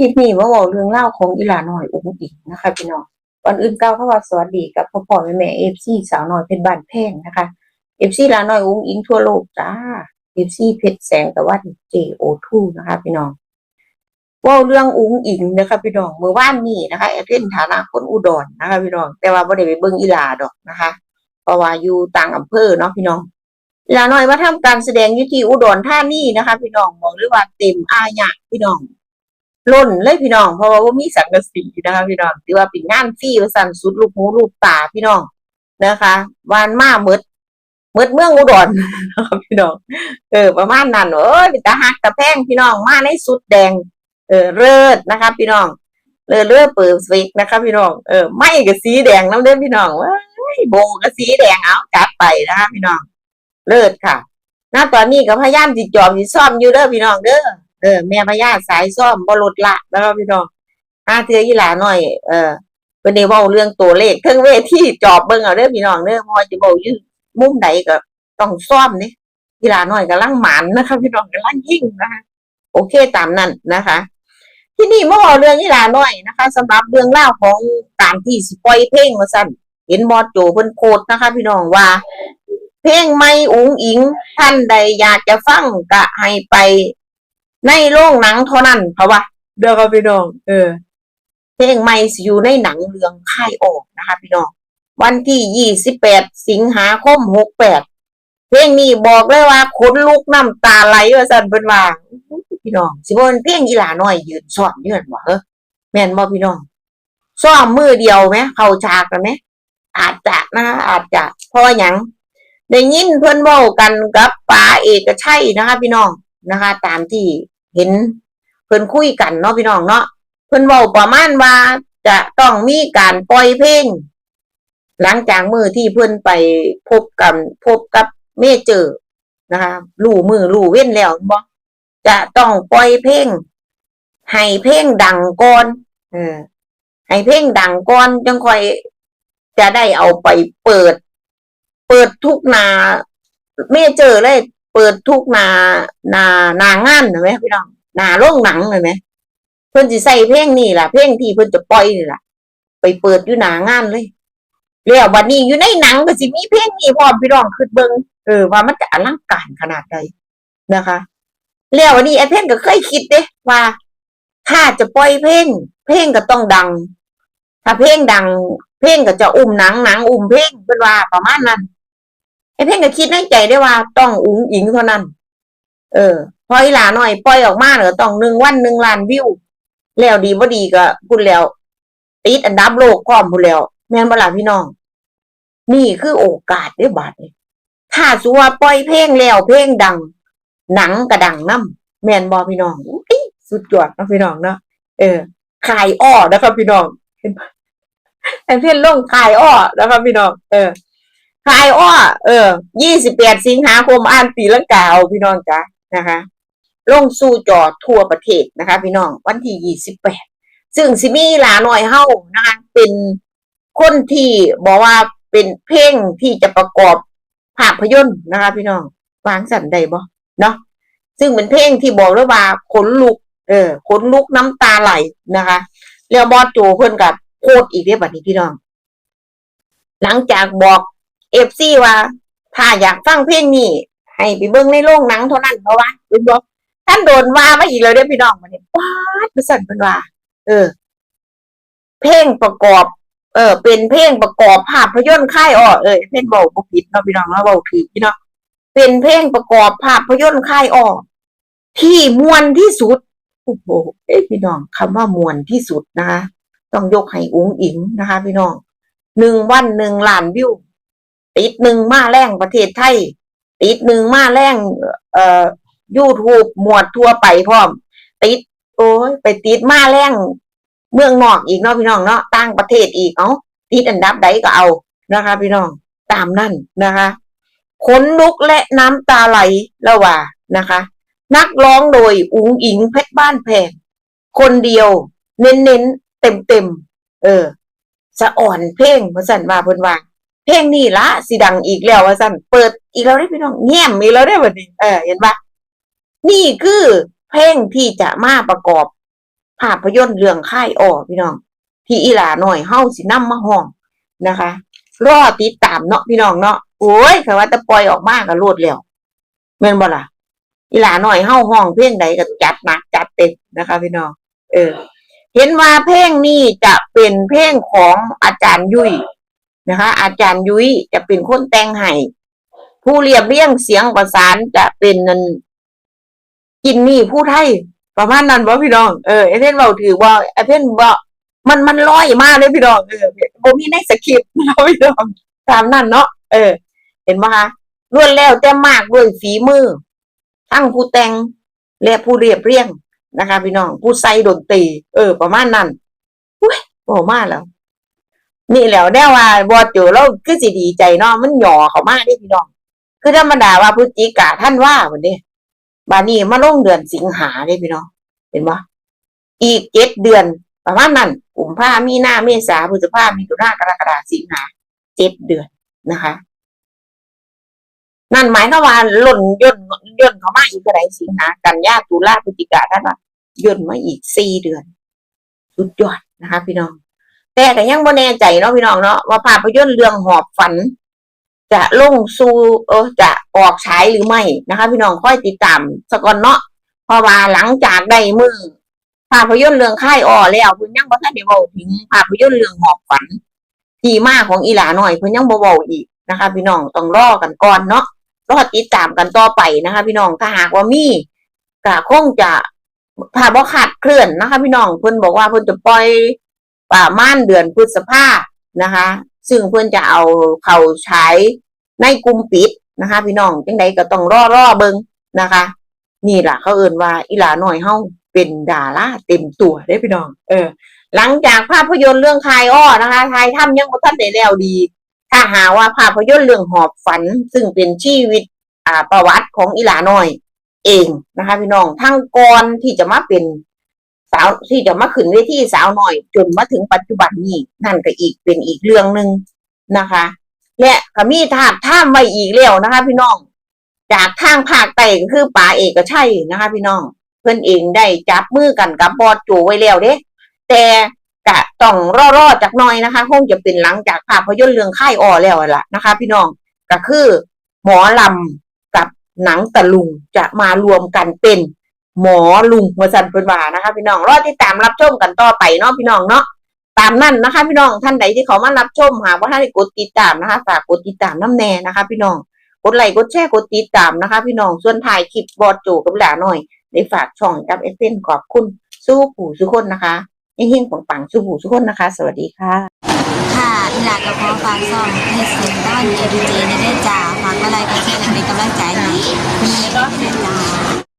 ลิปนี้มาบอกเรื่องเล่าของอีหลาหน่อยอุ้งอิงนะคะ พี่น้องก่อนอื่นก้าวเข้ามาสวัสดีกับพ่อพ่อแม่แม่เอฟซีสาวน้อยเพชรบ้านแพงนะคะเอฟซีหลาน้อยอุ้งอิงทั่วโลกจ้าเอฟซีเพชรแสงแตะวันเจโอทูนะคะ พี่น้องว่าเรื่องอุ้งอิงนะคะพี่น้องเมื่อวานนี้นะคะแอดเล่นฐานะคนอุดรนะคะ พี่น้องแต่ว่าไม่ได้ไปเบิ่งอีหลาดอกนะคะเพราะว่าอยู่ต่างอำเภอเนาะพี่น้องอีหลาน้อยมาทำการแสดงยู่ที่อุดรธานีนะคะ พี่น้องบอกเลยว่าเต็มอายะพี่น้อง ล้นเลยพี่น้อง เพราะว่าบ่มีสังกะสีนะคะพี่น้องถือว่าเป็นงานฟรีว่สั่นสุดลูกหูลูกตาพี่น้องนะคะวานมาเมดเมดเมืองอุดรพี่น้องเออประมาณนั้นเอ้ยตาหักตาแพงพี่น้องมาในสุดแดง เออเลิศนะคะพี่น้องเลิศเลิศเปิดสวิกนะคะพี่น้องเออไม่กับสีแดงน้ำเด้อพี่น้องว้ยโบกับสีแดงเอาจัดไปนะคะพี่น้องเลิศค่ะณตอนนี้ก็พยายามจิตจอมจิตซ่อมอยู่เด้อพี่น้องเด้อ เออแม่พญาสายซ่อมบรดละแล้วพี่น้องอาเทือยี่หลาหน่อย เออเป็นได้เว้าเรื่องตัวเลขเครื่องเวทีจอบเบิ่งเอาเด้อพี่น้องเด้อพอจะเว้าอยู่มุมใดก็ต้องซ่อมนี่ยี่หลาหน่อยกำลังหมันนะคะพี่น้องกำลังยิ่งนะคะโอเคตามนั้นนะคะ ที่นี่เมื่อเว้าเรื่องยี่หลาหน่อยนะคะสำหรับเรื่องเล่าของการที่สปล่อยเพลงมาสั่นเห็นบอสโจเพิ่นโคดนะคะ พี่น้องว่า เพลงไม่อุ๋งอิง ท่านใดอยากจะฟังก็ให้ไป ในโรงหนังเท่านั้นเพราะว่าเด้อครับพี่น้อง เออ เพลงใหม่สิอยู่ในหนังเรื่องค่ายออกนะคะพี่น้อง วันที่ยี่สิบแปดสิงหาคมหกแปดเพลงนี้บอกเลยว่าขนลุกน้ำตาไหลว่าสั่นเป็นว่าพี่น้อง สิบ่เป็นเพลงอีหลาน้อยยืนซ้อมยืนบ่เออแม่นบ่พี่น้องซ้อมมือเดียวไหมเข้าฉากกันไหมอาจจะนะคะอาจจะเพราะว่าหยังได้ยินเพิ่นเว้ากันกับป๋าเอกชัยนะคะพี่น้อง นะคะ ตามที่เห็นเพิ่อนคุยกันเนาะพี่น้องเนาะเพิ่อนเว้าประมาณว่าจะต้องมีการปล่อยเพลง หลังจากมือที่เพิ่อนไปพบกับพบกับเมเจอร์นะคะลู่มือลู่เว้นแล้วบ่จะต้องปล่อยเพลงให้เพลงดังก่อนเออให้เพลงดังก่อนจังค่อยจะได้เอาไปเปิด เปิดทุกนาเมเจอร์เลย เปิดทุกนานานางานเห็นไหมพี่น้องหนาโรงหนังเห็นไหมเพิ่อนสิใส่เพลงนี่ล่ะเพลงที่เพิ่อนจะปล่อยนี่ล่ะ ไปเปิดอยู่หนางานเลยแล้วบัดนี้อยู่ในหนังก็สิมีเพลงนี้พร้อมพี่น้องคือเบิ่งเออว่ามันจะอลังการขนาดใดนะคะแล้ววันนี้ไอ้เพลงก็เคยคิดเด้ว่า ถ้าจะปล่อยเพลงเพลงก็ต้องดัง ถ้าเพลงดัง เพลงก็จะอุ้มหนังหนังอุ้มเพลงเป็นว่าประมาณนั้น เพ่งก็คิดในใจได้ว่า ต้องอุ้งอิงเท่านั้น เออพออีหลาหน่อยปล่อยออกมาเหรอต้องหนึ่งวันหนึ่งล้านวิว แล้วดีบ่ดีก็พูดแล้วติดอันดับโลกพร้อมพูดแล้ว แม่นบ่ล่ะพี่น้อง นี่คือโอกาสได้บาดนี้ถ้าสัวาปล่อยเพลงแล้วเพลงดัง หนังก็ดังนํแม่นบ่พี่น้องอุ๊ยสุดยอดนะพี่น้องเนาะเออขายอ้อนะครับพี่น้องเห็นไอ้เพ่นลงขายอ้อนะครับพี่น้องเออ ขายอ้อ เออ ยี่สิบแปดสิงหาคมอ่านปีละกาเอาพี่น้องจ้ะนะคะ ลงสู่จอทั่วประเทศนะคะ พี่น้อง วันที่ยี่สิบแปด ซึ่งสิมีหลาหน่อยเฮ้านะคะเป็นคนที่บอกว่าเป็นเพลงที่จะประกอบภาพยนตร์นะคะ พี่น้องวางสันใดบ่เนาะ ซึ่งเป็นเพลงที่บอกเลยว่าขนลุก เออขนลุกน้ำตาไหลนะคะแล้วบอสโจเพิ่นกับโคตรอีกเด้อบัดนี้พี่น้อง หลังจากบอก เอฟซีว่า ถ้าอยากฟังเพลงนี้ให้ไปเบิ่งในโรงหนังเท่านั้นเพราะว่าเป็นบอกท่านโดนว่ามาอีกแล้วเด้อพี่น้องมาเนี่ยว้าดไปสั่นเพิ่นว่า เออ เพลงประกอบ เออ เป็นเพลงประกอบภาพยนตร์ค่ายอ้อเออเพลงเบาบ่ผิดเนาะพี่น้องเนาะเบาถือพี่เนาะเป็นเพลงประกอบภาพยนตร์ค่ายอ้อที่มวนที่สุดโอ้โหเอ้ยพี่น้องคำว่ามวนที่สุดนะคะต้องยกให้อุ้งอิงนะคะ พี่น้องหนึ่งวันหนึ่งล้านวิว ติดหนึ่งมาแรงประเทศไทย ติดหนึ่งมาแรงเอ่อยูทูบหมวดทั่วไปพร้อม ติด โอ้ยไปติดมาแรงเมืองนอกอีกเนาะพี่น้องเนาะต่างประเทศอีกเอาติดอันดับใดก็เอานะคะ พี่น้องตามนั่นนะคะขนลุกและน้ำตาไหลแล้วว่านะคะ นักร้องโดยอุ๋งอิงเพชรบ้านแพงคนเดียว เน้นๆเต็มๆเออ สะอ่อนเพลงว่าสั่นว่าเพิ่นว่า เพลงนี้ละสิดังอีกแล้วว่าสั่นเปิดอีกแล้วได้พี่น้องแง้มอีกแล้วได้บัดนี้เออเห็นปะนี่คือเพลงที่จะมาประกอบภาพยนตร์เรื่องค่ายอ้อพี่น้อง ที่อีหลาหน่อยเฮาสินำมาห้องนะคะ รอติดตามเนาะพี่น้องเนาะโอ้ยคือว่าจะปล่อยออกมาก็โลดแล้วแม่นบ่ล่ะอีหลาหน่อยเฮาห้องเพลงใดก็จัดหนักจัดเต็มนะคะ พี่น้อง เออ เห็นว่าเพลงนี้จะเป็นเพลงของอาจารย์ยุ้ย นะคะ อาจารย์ยุ้ยจะเป็นคนแต่งให้ผู้เรียบเรียงเสียงประสานจะเป็นนันกินนี่ผู้ไทยประมาณนั้นบ่พี่น้องเออไอเพนเบาถือว่าไอเพนบ่มันมันลอยมากเลยพี่น้องเออบ่มีในสคริปต์นะพี่น้องตามนั้นเนาะเออ เห็นไหมคะล้วนแล้วแต่มากด้วยฝีมือ ทั้งผู้แต่งและผู้เรียบเรียงนะคะ พี่น้องผู้ใส่ดนตรีเออ ประมาณนั้นอุ้ยโอ้มาแล้ว นี่แหล้วได้ว่าบ่เจอแล้วคือสิดีใจเนาะมันหย่อเขามาเด้พี่น้อง คือธรรมดาว่าพฤศจิกาท่านว่าเหมือนเด้บานี้มาลงเดือนสิงหาเด้พี่น้องเห็นปะอีกเจ็ดเดือนประมาณนั้นกุมภามีนาเมษาพฤษภามิถุนากรกฎาสิงหาเจ็ดเดือนนะคะ นั่นหมายความว่าล่นย่นย่นเขามาอีกเท่าไหร่สิงหากันยาตุลาพฤศจิกาท่านว่าย่นมาอีกสี่เดือนสุดยอดนะคะ พี่น้อง แต่ก็ยังบ่แน่ใจเนาะพี่น้องเนาะว่าภาพยนตร์เรื่องหอบฝัน จะลงสู่เออจะออกฉายหรือไม่นะคะ พี่น้องค่อยติดตามสกอนเนาะเพราะว่าหลังจากได้มือภาพยนตร์เรื่องค่ายอ้อแล้วเพิ่นยังบ่ทันได้เว้าถึงภาพยนตร์เรื่องหอบฝันที่มาของอีหลาหน่อยเพิ่นยังบ่เว้าอีกนะคะ พี่น้องต้องรอกันก่อนเนาะรอติดตามกันต่อไปนะคะ พี่น้องถ้าหากว่ามีก็คงจะถ้าบ่ขาดเคลื่อนนะคะ พี่น้องเพิ่นบอกว่าเพิ่นจะปล่อย ประมาณเดือนพฤษภานะคะ ซึ่งเพิ่อนจะเอาเขาใช้ในกลุ่มปิดนะคะ พี่น้องจังใดก็ต้องรอรอเบิงนะคะ นี่แหละเขาเอื่นว่าอีหลาหน่อยเฮาเป็นดาราเต็มตัวได้พี่น้อง เออ หลังจากภาพยนตร์เรื่องคายอ้อนะคะทายถ้ำยังบ่ทันได้แล้วดี ถ้าหาว่าภาพยนตร์เรื่องหอบฝัน ซึ่งเป็นชีวิตอ่าประวัติของอีหลาน้อย เองนะคะ พี่น้องทั้งก่อนที่จะมาเป็น สาวที่จะมาขึ้นเวทีสาวน้อย จนมาถึงปัจจุบันนี้นั่นก็อีกเป็นอีกเรื่องหนึ่งนะคะ และก็มีทาบท่ามไว้อีกแล้วนะคะ พี่น้อง จากทางภาคใต้ก็คือป่าเอกชัยนะคะ พี่น้อง เพื่อนเองได้จับมือกันกับบอดโจไว้แล้วเด้แต่กะต้องรอๆจากน้อยนะคะคงจะเป็นหลังจากภาพยนตร์เรื่องค่ายออแล้วล่ะนะคะ พี่น้องก็คือ หมอลำกับหนังตะลุงจะมารวมกันเป็น หมอลุงวสันเป็นว่านะคะพี่น้องรอติดตามรับชมกันต่อไปเนาะพี่น้องเนาะตามนั่นนะคะ พี่น้องท่านใดที่เขามารับชมหากว่าท่านได้กดติดตามนะคะฝากกดติดตามน้ำแน่นะคะ พี่น้องกดไลค์กดแชร์กดติดตามนะคะ พี่น้องส่วนถ่ายคลิปบอดโจกับหลาหน่อยได้ฝากช่องกับเอสเนขอบคุณสู้ผู้สุกคนนะคะเฮงๆปังๆสู้ผู้สุกคนนะคะ สวัสดีค่ะ ค่ะอีหลากับพ่อฝากซ่องให้เสียงด้านเอดีเจในได้จ้าฝากอะไรก็แค่เป็นกำลังใจให้มีได้จ้า